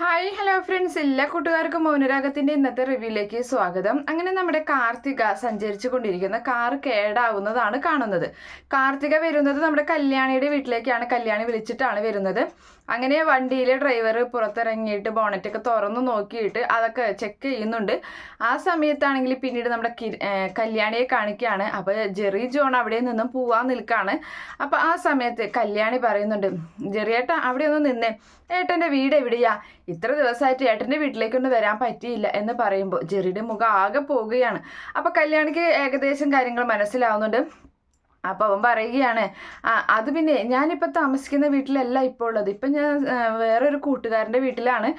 Hi hello friends എല്ലാ കൂട്ടുകാർക്കും മൗനരാഗത്തിന്റെ ഇന്നത്തെ റിവ്യൂയിലേക്ക് സ്വാഗതം. അങ്ങനെ നമ്മുടെ കാർത്തിക സഞ്ചരിച്ചു കൊണ്ടിരിക്കുന്ന കാർ കേടാവുന്നതാണ് കാണുന്നത്. കാർത്തിക വരുന്നത് നമ്മുടെ കല്യാണിയുടെ വീട്ടിലേക്കാണ്. കല്യാണി വിളിച്ചിട്ടാണ് വരുന്നത്. അങ്ങനെ വണ്ടിയിലെ ഡ്രൈവർ പുറത്തിറങ്ങിയിട്ട് ബോണറ്റൊക്കെ തുറന്നു നോക്കിയിട്ട് അതൊക്കെ ചെക്ക് ചെയ്യുന്നുണ്ട്. ആ സമയത്താണെങ്കിൽ പിന്നീട് നമ്മുടെ കല്യാണിയെ കാണിക്കുകയാണ് അപ്പോൾ ജെറി ജോൺ അവിടെ നിന്നും പോവാൻ നിൽക്കുകയാണ് അപ്പോൾ ആ സമയത്ത് കല്യാണി പറയുന്നുണ്ട് ജെറിയേട്ട അവിടെ ഒന്ന് നിന്നേ. ഏട്ടന്റെ വീട് എവിടെയാ? ഇത്ര ദിവസമായിട്ട് ഏട്ടന്റെ വീട്ടിലേക്കൊന്നും വരാൻ പറ്റിയില്ല എന്ന് പറയുമ്പോൾ ജെറിയുടെ മുഖം ആകെ പോവുകയാണ് അപ്പോൾ കല്യാണിക്ക് ഏകദേശം കാര്യങ്ങൾ മനസ്സിലാവുന്നുണ്ട്. അപ്പോൾ അവൻ പറയുകയാണ് ആ അത് പിന്നെ ഞാനിപ്പോൾ താമസിക്കുന്ന വീട്ടിലല്ല ഇപ്പോൾ ഉള്ളത്. ഇപ്പം ഞാൻ വേറെ വേറൊരു കൂട്ടുകാരന്റെ വീട്ടിലാണ്.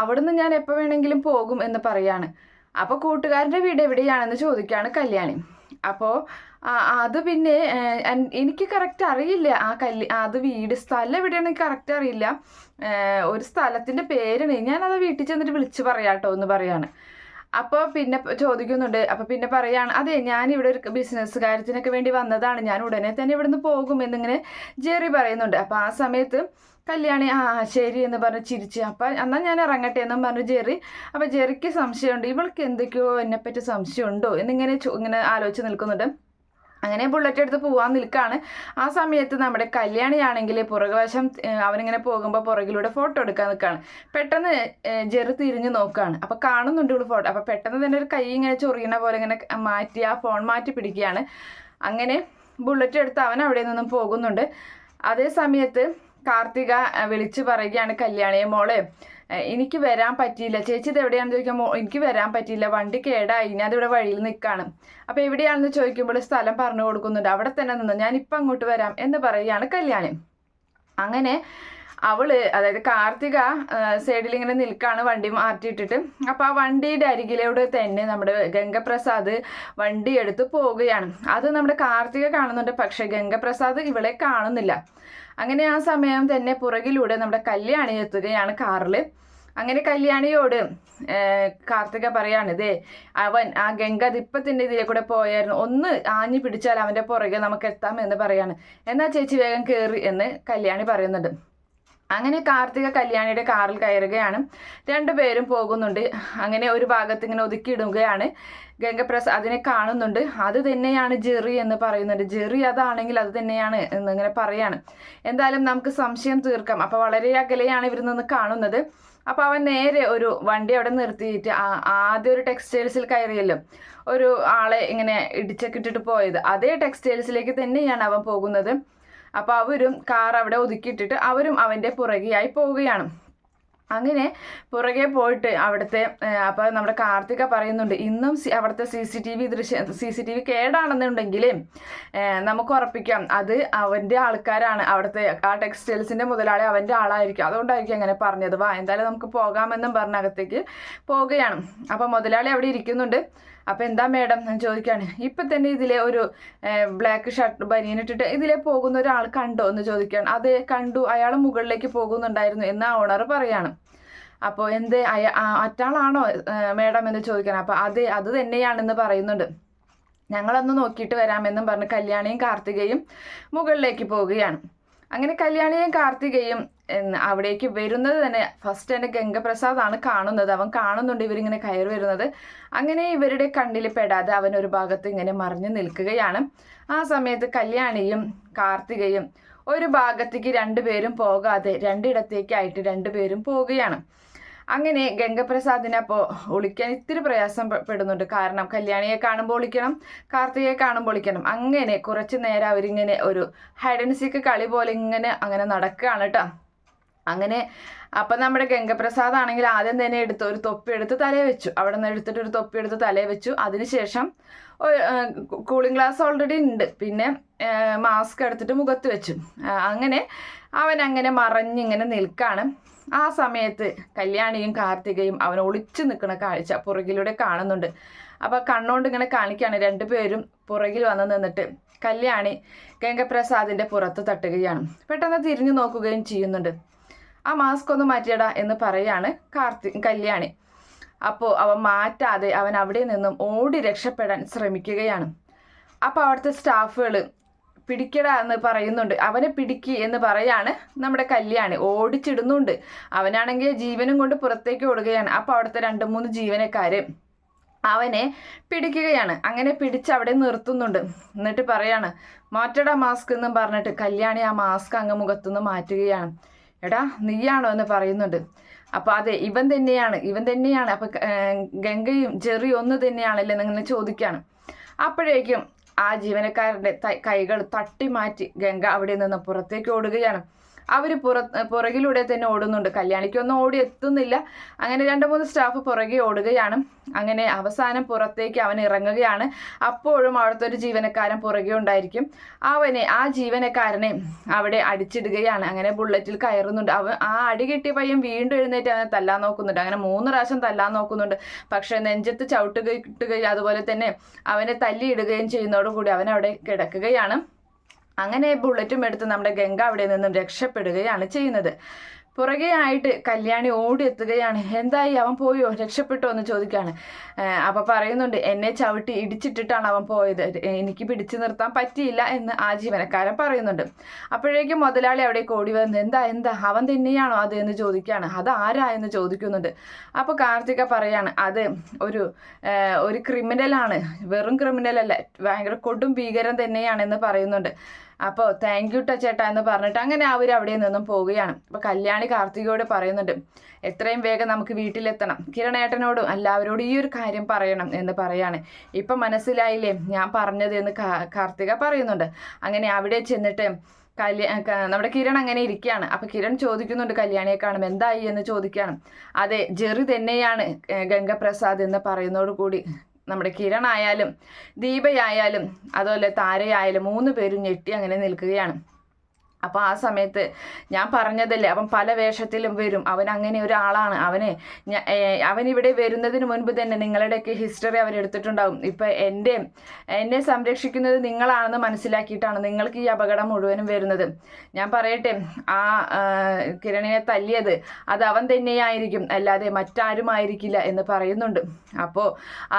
അവിടുന്ന് ഞാൻ എപ്പോൾ വേണമെങ്കിലും പോകും എന്ന് പറയാണ്. അപ്പോൾ കൂട്ടുകാരന്റെ വീട് എവിടെയാണെന്ന് ചോദിക്കുകയാണ് കല്യാണി. അപ്പോൾ അത് പിന്നെ എനിക്ക് കറക്റ്റ് അറിയില്ല. ആ കല്യ അത് വീട് സ്ഥലം എവിടെയാണ് കറക്റ്റ് അറിയില്ല. ഒരു സ്ഥലത്തിന്റെ പേരാണ്. ഞാനത് വീട്ടിൽ ചെന്നിട്ട് വിളിച്ച് പറയാട്ടോ എന്ന് പറയാണ്. അപ്പോൾ പിന്നെ ചോദിക്കുന്നുണ്ട്. അപ്പോൾ പിന്നെ പറയാണ് അതെ ഞാൻ ഇവിടെ ഒരു ബിസിനസ് കാര്യത്തിനൊക്കെ വേണ്ടി വന്നതാണ്. ഞാൻ ഉടനെ തന്നെ ഇവിടുന്ന് പോകും എന്നിങ്ങനെ ജെറി പറയുന്നുണ്ട്. അപ്പോൾ ആ സമയത്ത് കല്യാണി ആ ശരി എന്ന് പറഞ്ഞ് ചിരിച്ച് അപ്പം എന്നാൽ ഞാൻ ഇറങ്ങട്ടെ എന്നും പറഞ്ഞു ജെറി അപ്പോൾ ജെറിക്ക് സംശയമുണ്ട്. ഇവൾക്ക് എന്തൊക്കെയോ എന്നെപ്പറ്റി സംശയമുണ്ടോ? എന്നിങ്ങനെ ഇങ്ങനെ ആലോചിച്ച് നിൽക്കുന്നുണ്ട്. അങ്ങനെ ബുള്ളറ്റ് എടുത്ത് പോവാൻ നിൽക്കുകയാണ് ആ സമയത്ത് നമ്മുടെ കല്യാണിയാണെങ്കിൽ പുറകുവശം അവനിങ്ങനെ പോകുമ്പോൾ പുറകിലൂടെ ഫോട്ടോ എടുക്കാൻ നിൽക്കുകയാണ് പെട്ടെന്ന് ജെറു തിരിഞ്ഞു നോക്കുകയാണ് അപ്പോൾ കാണുന്നുണ്ട് ഇവിടെ ഫോട്ടോ അപ്പോൾ പെട്ടെന്ന് തന്നെ ഒരു കൈ ഇങ്ങനെ ചൊറിയണ പോലെ ഇങ്ങനെ മാറ്റി ആ ഫോൺ മാറ്റി പിടിക്കുകയാണ്. അങ്ങനെ ബുള്ളറ്റ് എടുത്ത് അവൻ അവിടെ നിന്നും പോകുന്നുണ്ട്. അതേ സമയത്ത് കാർത്തിക വിളിച്ച് പറയുകയാണ് കല്യാണിയെ മോളെ എനിക്ക് വരാൻ പറ്റിയില്ല. ചേച്ചി ഇത് എവിടെയാണെന്ന് ചോദിക്കുമ്പോൾ എനിക്ക് വരാൻ പറ്റിയില്ല. വണ്ടി കേടായി. ഞാൻ ഇവിടെ വഴിയിൽ നിൽക്കുകയാണ് അപ്പോൾ എവിടെയാണെന്ന് ചോദിക്കുമ്പോൾ സ്ഥലം പറഞ്ഞു കൊടുക്കുന്നുണ്ട്. അവിടെ തന്നെ നിന്ന് ഞാൻ ഇപ്പം അങ്ങോട്ട് വരാം എന്ന് പറയുകയാണ് കല്യാണി. അങ്ങനെ അവൾ അതായത് കാർത്തിക സൈഡിൽ ഇങ്ങനെ നിൽക്കാണ് വണ്ടി മാറ്റിയിട്ടിട്ട്. അപ്പോൾ ആ വണ്ടിയുടെ അരികിലൂടെ തന്നെ നമ്മുടെ ഗംഗപ്രസാദ് വണ്ടി എടുത്ത് പോവുകയാണ്. അത് നമ്മുടെ കാർത്തിക കാണുന്നുണ്ട്. പക്ഷെ ഗംഗപ്രസാദ് ഇവളെ കാണുന്നില്ല. അങ്ങനെ ആ സമയം തന്നെ പുറകിലൂടെ നമ്മുടെ കല്യാണി എത്തുകയാണ് കാറിൽ അങ്ങനെ കല്യാണിയോട് കാർത്തിക പറയാണ് ഇതേ അവൻ ആ ഗംഗ ദിപ്പത്തിന്റെ ഇതിലെ കൂടെ പോയായിരുന്നു. ഒന്ന് ആഞ്ഞു പിടിച്ചാൽ അവന്റെ പുറകെ നമുക്ക് എത്താം എന്ന് പറയാണ്. എന്നാ ചേച്ചി വേഗം കയറി എന്ന് കല്യാണി പറയുന്നുണ്ട്. അങ്ങനെ കാർത്തിക കല്യാണിയുടെ കാറിൽ കയറുകയാണ്. രണ്ടുപേരും പോകുന്നുണ്ട്. അങ്ങനെ ഒരു ഭാഗത്ത് ഇങ്ങനെ ഒതുക്കിയിടുകയാണ്. ഗംഗപ്രസ് അതിനെ കാണുന്നുണ്ട്. അത് തന്നെയാണ് ജെറി എന്ന് പറയുന്നുണ്ട്. ജെറി അതാണെങ്കിൽ അത് തന്നെയാണ് എന്നിങ്ങനെ പറയാണ്. എന്തായാലും നമുക്ക് സംശയം തീർക്കാം. അപ്പോൾ വളരെ അകലെയാണ് ഇവരിൽ നിന്ന് കാണുന്നത്. അപ്പോൾ അവൻ നേരെ ഒരു വണ്ടി അവിടെ നിർത്തിയിട്ട് ആദ്യം ഒരു ടെക്സ്റ്റൈൽസിൽ കയറിയല്ലോ. ഒരു ആളെ ഇങ്ങനെ ഇടിച്ചൊക്കെ ഇട്ടിട്ട് പോയത്. അതേ ടെക്സ്റ്റൈൽസിലേക്ക് തന്നെയാണ് അവൻ പോകുന്നത്. അപ്പോൾ അവരും കാർ അവിടെ ഒതുക്കിയിട്ടിട്ട് അവരും അവന്റെ പുറകെയായി പോവുകയാണ്. അങ്ങനെ പുറകെ പോയിട്ട് അവിടുത്തെ അപ്പോൾ നമ്മുടെ കാർത്തിക പറയുന്നുണ്ട് ഇന്നും അവിടുത്തെ സി സി ടി വി ദൃശ്യ സി സി ടി വി കേടാണെന്നുണ്ടെങ്കിൽ നമുക്ക് ഉറപ്പിക്കാം. അത് അവന്റെ ആൾക്കാരാണ്. അവിടുത്തെ ആ ടെക്സ്റ്റൈൽസിന്റെ മുതലാളി അവന്റെ ആളായിരിക്കും. അതുകൊണ്ടായിരിക്കും അങ്ങനെ പറഞ്ഞത്. വാ എന്തായാലും നമുക്ക് പോകാമെന്നും പറഞ്ഞ അകത്തേക്ക് പോവുകയാണ്. അപ്പോൾ മുതലാളി അവിടെ ഇരിക്കുന്നുണ്ട്. അപ്പോൾ എന്താ മേഡം ഞാൻ ചോദിക്കുകയാണ് ഇപ്പം തന്നെ ഇതിലെ ഒരു ബ്ലാക്ക് ഷർട്ട് ബനിയനിട്ടിട്ട് ഇതിലെ പോകുന്ന ഒരാൾ കണ്ടോ എന്ന് ചോദിക്കുകയാണ് അത് കണ്ടു അയാൾ മുകളിലേക്ക് പോകുന്നുണ്ടായിരുന്നു എന്ന് ആ ഓണർ പറയാണ്. അപ്പോൾ എന്ത് മറ്റാളാണോ മേഡം എന്ന് ചോദിക്കണം. അപ്പോൾ അത് അത് തന്നെയാണെന്ന് പറയുന്നുണ്ട്. ഞങ്ങളൊന്ന് നോക്കിയിട്ട് വരാമെന്നും പറഞ്ഞ് കല്യാണിയും കാർത്തികയും മുകളിലേക്ക് പോവുകയാണ് അങ്ങനെ കല്യാണിയും കാർത്തികയും അവിടേക്ക് വരുന്നത് തന്നെ ഫസ്റ്റ് തന്നെ ഗംഗപ്രസാദാണ് കാണുന്നത്. അവൻ കാണുന്നുണ്ട് ഇവരിങ്ങനെ കയറി വരുന്നത്. അങ്ങനെ ഇവരുടെ കണ്ണിൽ പെടാതെ അവൻ ഒരു ഭാഗത്ത് ഇങ്ങനെ മറിഞ്ഞു നിൽക്കുകയാണ്. ആ സമയത്ത് കല്യാണിയും കാർത്തികയും ഒരു ഭാഗത്തേക്ക് രണ്ടുപേരും പോകാതെ രണ്ടിടത്തേക്കായിട്ട് രണ്ടുപേരും പോവുകയാണ്. അങ്ങനെ ഗംഗപ്രസാദിനപ്പോൾ ഒളിക്കാൻ ഇത്തിരി പ്രയാസം പെടുന്നുണ്ട്. കാരണം കല്യാണിയെ കാണുമ്പോൾ ഒളിക്കണം കാർത്തികയെ കാണുമ്പോൾ ഒളിക്കണം. അങ്ങനെ കുറച്ച് നേരം അവരിങ്ങനെ ഒരു ഹൈഡൻസിക്ക് കളി പോലെ ഇങ്ങനെ അങ്ങനെ നടക്കുകയാണ് കേട്ടോ അങ്ങനെ അപ്പം നമ്മുടെ ഗംഗപ്രസാദ് ആണെങ്കിൽ ആദ്യം തന്നെ എടുത്ത് ഒരു തൊപ്പി എടുത്ത് തലയെ വെച്ചു. അവിടെ നിന്ന് എടുത്തിട്ട് ഒരു തൊപ്പി എടുത്ത് തലയെ വെച്ചു. അതിനുശേഷം കൂളിംഗ് ഗ്ലാസ് ഓൾറെഡി ഉണ്ട്. പിന്നെ മാസ്ക് എടുത്തിട്ട് മുഖത്ത് വെച്ചു. അങ്ങനെ അവൻ അങ്ങനെ മറഞ്ഞിങ്ങനെ നിൽക്കാണ്. ആ സമയത്ത് കല്യാണിയും കാർത്തികയും അവൻ ഒളിച്ചു നിൽക്കുന്ന കാഴ്ച പുറകിലൂടെ കാണുന്നുണ്ട്. അപ്പോൾ കണ്ണുകൊണ്ട് ഇങ്ങനെ കാണിക്കുകയാണ് രണ്ടുപേരും പുറകിൽ വന്ന് നിന്നിട്ട്. കല്യാണി ഗംഗപ്രസാദിന്റെ പുറത്ത് തട്ടുകയാണ്. പെട്ടെന്ന് തിരിഞ്ഞു നോക്കുകയും ചെയ്യുന്നുണ്ട്. ആ മാസ്ക് ഒന്ന് മാറ്റിയടാ എന്ന് പറയാണ് കാർത്തി കല്യാണി. അപ്പോൾ അവൻ മാറ്റാതെ അവൻ അവിടെ നിന്നും ഓടി രക്ഷപ്പെടാൻ ശ്രമിക്കുകയാണ്. അപ്പോൾ അവിടുത്തെ സ്റ്റാഫുകൾ പിടിക്കടാ എന്ന് പറയുന്നുണ്ട്. അവനെ പിടിക്കി എന്ന് പറയാണ് നമ്മുടെ കല്യാണി. ഓടിച്ചിടുന്നുണ്ട്. അവനാണെങ്കിൽ ജീവനും കൊണ്ട് പുറത്തേക്ക് ഓടുകയാണ്. അപ്പോൾ അവിടുത്തെ രണ്ട് മൂന്ന് ജീവനക്കാര് അവനെ പിടിക്കുകയാണ്. അങ്ങനെ പിടിച്ച് അവിടെ നിർത്തുന്നുണ്ട്. എന്നിട്ട് പറയാണ് മാറ്റടാ മാസ്ക് എന്നും പറഞ്ഞിട്ട് കല്യാണി ആ മാസ്ക് അങ്ങ് മുഖത്തുനിന്ന് മാറ്റുകയാണ്. എടാ നീയാണോ എന്ന് പറയുന്നുണ്ട്. അപ്പോൾ അതെ ഇവൻ തന്നെയാണ് ഇവൻ തന്നെയാണ്. അപ്പോൾ ഗംഗയും ജെറിയും ഒന്ന് തന്നെയാണല്ലേ നിങ്ങൾ ചോദിക്കുകയാണ് അപ്പോഴേക്കും ആ ജീവനക്കാരന്റെ കൈകൾ തട്ടി മാറ്റി ഗംഗ അവിടെ നിന്ന് പുറത്തേക്ക് ഓടുകയാണ്. അവർ പുറ പുറകിലൂടെ തന്നെ ഓടുന്നുണ്ട്. കല്യാണിക്കൊന്നും ഓടി എത്തുന്നില്ല. അങ്ങനെ രണ്ട് മൂന്ന് സ്റ്റാഫ് പുറകെ ഓടുകയാണ്. അങ്ങനെ അവസാനം പുറത്തേക്ക് അവൻ ഇറങ്ങുകയാണ്. അപ്പോഴും അവിടുത്തെ ഒരു ജീവനക്കാരൻ പുറകെ ഉണ്ടായിരിക്കും. അവനെ ആ ജീവനക്കാരനെ അവിടെ അടിച്ചിടുകയാണ്. അങ്ങനെ ബുള്ളറ്റിൽ കയറുന്നുണ്ട്. അവൻ ആ അടി കിട്ടിയ പയ്യൻ വീണ്ടും എഴുന്നേറ്റ് അവനെ തല്ലാൻ നോക്കുന്നുണ്ട്. അങ്ങനെ മൂന്ന് പ്രാവശ്യം തല്ലാൻ നോക്കുന്നുണ്ട്. പക്ഷെ നെഞ്ചത്ത് ചവിട്ടുകയും അതുപോലെ തന്നെ അവനെ തല്ലിയിടുകയും ചെയ്യുന്നതോടുകൂടി അവൻ അവിടെ കിടക്കുകയാണ്. അങ്ങനെ ബുള്ളറ്റും എടുത്ത് നമ്മുടെ ഗംഗ അവിടെ നിന്നും രക്ഷപ്പെടുകയാണ് ചെയ്യുന്നത്. പുറകെ ആയിട്ട് കല്യാണി ഓടിയെത്തുകയാണ്. എന്തായി? അവൻ പോയോ? രക്ഷപ്പെട്ടോ എന്ന് ചോദിക്കുകയാണ്. അപ്പം പറയുന്നുണ്ട് എന്നെ ചവിട്ടി ഇടിച്ചിട്ടിട്ടാണ് അവൻ പോയത്. എനിക്ക് പിടിച്ചു നിർത്താൻ പറ്റിയില്ല എന്ന് ആ ജീവനക്കാരൻ പറയുന്നുണ്ട്. അപ്പോഴേക്കും മുതലാളി അവിടെ ഓടി വന്ന് എന്താ എന്താ? അവൻ തന്നെയാണോ അത്? എന്ന് ചോദിക്കുകയാണ്. അത് ആരാ? എന്ന് ചോദിക്കുന്നുണ്ട്. അപ്പോൾ കാർത്തിക പറയാണ് അത് ഒരു ഒരു ക്രിമിനലാണ് വെറും ക്രിമിനലല്ല ഭയങ്കര കൊടും ഭീകരം തന്നെയാണെന്ന് പറയുന്നുണ്ട്. അപ്പോൾ താങ്ക് യു ചേട്ടാ എന്ന് പറഞ്ഞിട്ട് അങ്ങനെ അവർ അവിടെ നിന്നും പോവുകയാണ്. അപ്പോൾ കല്യാണി കാർത്തികയോട് പറയുന്നുണ്ട് എത്രയും വേഗം നമുക്ക് വീട്ടിലെത്തണം. കിരണേട്ടനോടും എല്ലാവരോടും ഈ ഒരു കാര്യം പറയണം എന്ന് പറയാണ്. ഇപ്പം മനസ്സിലായില്ലേ? ഞാൻ പറഞ്ഞത് എന്ന് കാർത്തിക പറയുന്നുണ്ട്. അങ്ങനെ അവിടെ ചെന്നിട്ട് കല്യാ നമ്മുടെ കിരൺ അങ്ങനെ ഇരിക്കുകയാണ്. അപ്പൊ കിരൺ ചോദിക്കുന്നുണ്ട് കല്യാണിയെ കാണും എന്തായി? എന്ന് ചോദിക്കുകയാണ്. അതെ ജെറി തന്നെയാണ് ഗംഗപ്രസാദ് എന്ന് പറയുന്നതോടു കൂടി നമ്മുടെ കിരൺ ആയാലും ദീപയായാലും അതുപോലെ താരയായാലും മൂന്ന് പേരും ഞെട്ടി അങ്ങനെ നിൽക്കുകയാണ്. അപ്പോൾ ആ സമയത്ത് ഞാൻ പറഞ്ഞതല്ലേ അവൻ പല വേഷത്തിലും വരും അവൻ അങ്ങനെ ഒരാളാണ് അവന് അവൻ ഇവിടെ വരുന്നതിന് മുൻപ് തന്നെ നിങ്ങളുടെയൊക്കെ ഹിസ്റ്ററി അവരെടുത്തിട്ടുണ്ടാവും ഇപ്പം എന്റെ എന്നെ സംരക്ഷിക്കുന്നത് നിങ്ങളാണെന്ന് മനസ്സിലാക്കിയിട്ടാണ് നിങ്ങൾക്ക് ഈ അപകടം മുഴുവനും വരുന്നത്. ഞാൻ പറയട്ടെ ആ കിരണിനെ തല്ലിയത് അത് അവൻ തന്നെയായിരിക്കും അല്ലാതെ മറ്റാരും ആയിരിക്കില്ല എന്ന് പറയുന്നുണ്ട്. അപ്പോൾ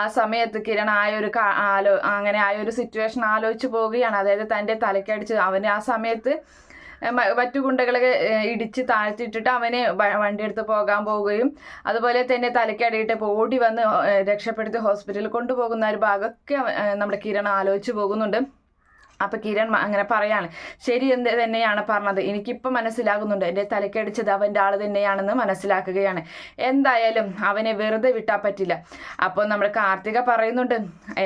ആ സമയത്ത് കിരൺ ആയൊരു ആലോ അങ്ങനെ ആയൊരു സിറ്റുവേഷൻ ആലോചിച്ച് പോവുകയാണ്. അതായത് തന്റെ തലക്കടിച്ച് അവൻ ആ സമയത്ത് മറ്റു ഗുണ്ടകളെ ഇടിച്ച് താഴ്ത്തിയിട്ടിട്ട് അവനെ വണ്ടിയെടുത്ത് പോകാൻ പോവുകയും അതുപോലെ തന്നെ തലക്കടിയിട്ട് ഓടി വന്ന് രക്ഷപ്പെടുത്തി ഹോസ്പിറ്റലിൽ കൊണ്ടുപോകുന്ന ഒരു ഭാഗമൊക്കെ നമ്മുടെ കിരൺ ആലോചിച്ച് പോകുന്നുണ്ട്. അപ്പൊ കിരൺ അങ്ങനെ പറയാണ്. ശരി എന്ത് തന്നെയാണ് പറഞ്ഞത്? എനിക്കിപ്പോൾ മനസ്സിലാകുന്നുണ്ട്. എന്റെ തലക്കടിച്ചത് അവന്റെ ആൾ തന്നെയാണെന്ന് മനസ്സിലാക്കുകയാണ്. എന്തായാലും അവനെ വെറുതെ വിട്ടാൽ പറ്റില്ല. അപ്പോൾ നമ്മൾ കാർത്തിക പറയുന്നുണ്ട്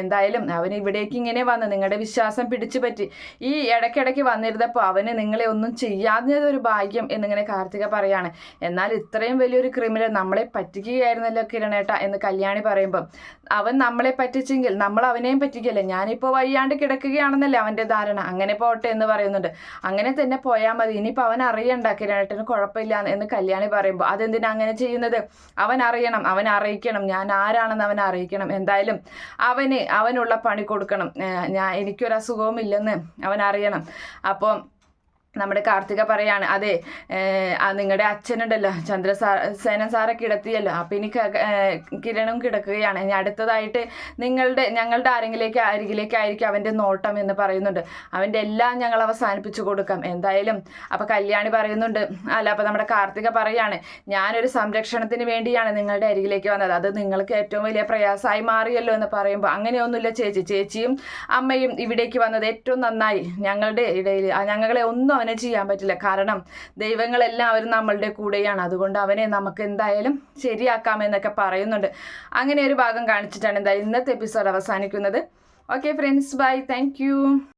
എന്തായാലും അവൻ ഇവിടേക്ക് ഇങ്ങനെ വന്ന് നിങ്ങളുടെ വിശ്വാസം പിടിച്ചു പറ്റി. ഈ ഇടയ്ക്കിടയ്ക്ക് വന്നിരുന്നപ്പോൾ അവന് നിങ്ങളെ ഒന്നും ചെയ്യാഞ്ഞതൊരു ഭാഗ്യം എന്നിങ്ങനെ കാർത്തിക പറയാണ്. എന്നാൽ ഇത്രയും വലിയൊരു ക്രിമിനൽ നമ്മളെ പറ്റിക്കുകയായിരുന്നല്ലോ കിരണേട്ട എന്ന് കല്യാണി പറയുമ്പോൾ അവൻ നമ്മളെ പറ്റിച്ചെങ്കിൽ നമ്മൾ അവനെയും പറ്റിക്കല്ലേ ഞാനിപ്പോൾ വയ്യാണ്ട് കിടക്കുകയാണെന്നല്ലേ അവന്റെ എന്റെ ധാരണ. അങ്ങനെ പോട്ടെ എന്ന് പറയുന്നുണ്ട്. അങ്ങനെ തന്നെ പോയാൽ മതി. ഇനിയിപ്പോൾ അവൻ അറിയണ്ട. കിരണേട്ടന് കുഴപ്പമില്ല എന്ന് കല്യാണി പറയുമ്പോൾ അതെന്തിനാ അങ്ങനെ ചെയ്യുന്നത്? അവൻ അറിയണം. അവൻ അറിയിക്കണം. ഞാൻ ആരാണെന്ന് അവൻ അറിയിക്കണം. എന്തായാലും അവന് അവനുള്ള പണി കൊടുക്കണം. ഞാൻ എനിക്കൊരു അസുഖവും ഇല്ലെന്ന് അവൻ അറിയണം. അപ്പോൾ നമ്മുടെ കാർത്തിക പറയാണ് അതെ നിങ്ങളുടെ അച്ഛനുണ്ടല്ലോ ചന്ദ്രസേനൻ സേനൻ സാറെ കിടത്തിയല്ലോ അപ്പം ഇനി കിരണും കിടക്കുകയാണ്. ഇനി അടുത്തതായിട്ട് നിങ്ങളുടെ ഞങ്ങളുടെ ആരെങ്കിലേക്ക് അരികിലേക്കായിരിക്കും അവന്റെ നോട്ടം എന്ന് പറയുന്നുണ്ട്. അവന്റെ എല്ലാം ഞങ്ങൾ അവസാനിപ്പിച്ചു കൊടുക്കാം. എന്തായാലും അപ്പം കല്യാണി പറയുന്നുണ്ട് അല്ല അപ്പം നമ്മുടെ കാർത്തിക പറയാണ് ഞാനൊരു സംരക്ഷണത്തിന് വേണ്ടിയാണ് നിങ്ങളുടെ അരികിലേക്ക് വന്നത്. അത് നിങ്ങൾക്ക് ഏറ്റവും വലിയ പ്രയാസമായി മാറിയല്ലോ എന്ന് പറയുമ്പോൾ അങ്ങനെയൊന്നുമില്ല ചേച്ചി. ചേച്ചിയും അമ്മയും ഇവിടേക്ക് വന്നത് ഏറ്റവും നന്നായി. ഞങ്ങളുടെ ഇടയിൽ ഞങ്ങളെ ഒന്നും അവനെ ചെയ്യാൻ പറ്റില്ല. കാരണം ദൈവങ്ങളെല്ലാവരും നമ്മളുടെ കൂടെയാണ്. അതുകൊണ്ട് അവനെ നമുക്ക് എന്തായാലും ശരിയാക്കാമെന്നൊക്കെ പറയുന്നുണ്ട്. അങ്ങനെ ഒരു ഭാഗം കാണിച്ചിട്ടാണ് എന്തായാലും ഇന്നത്തെ എപ്പിസോഡ് അവസാനിക്കുന്നത്. Okay friends bye thank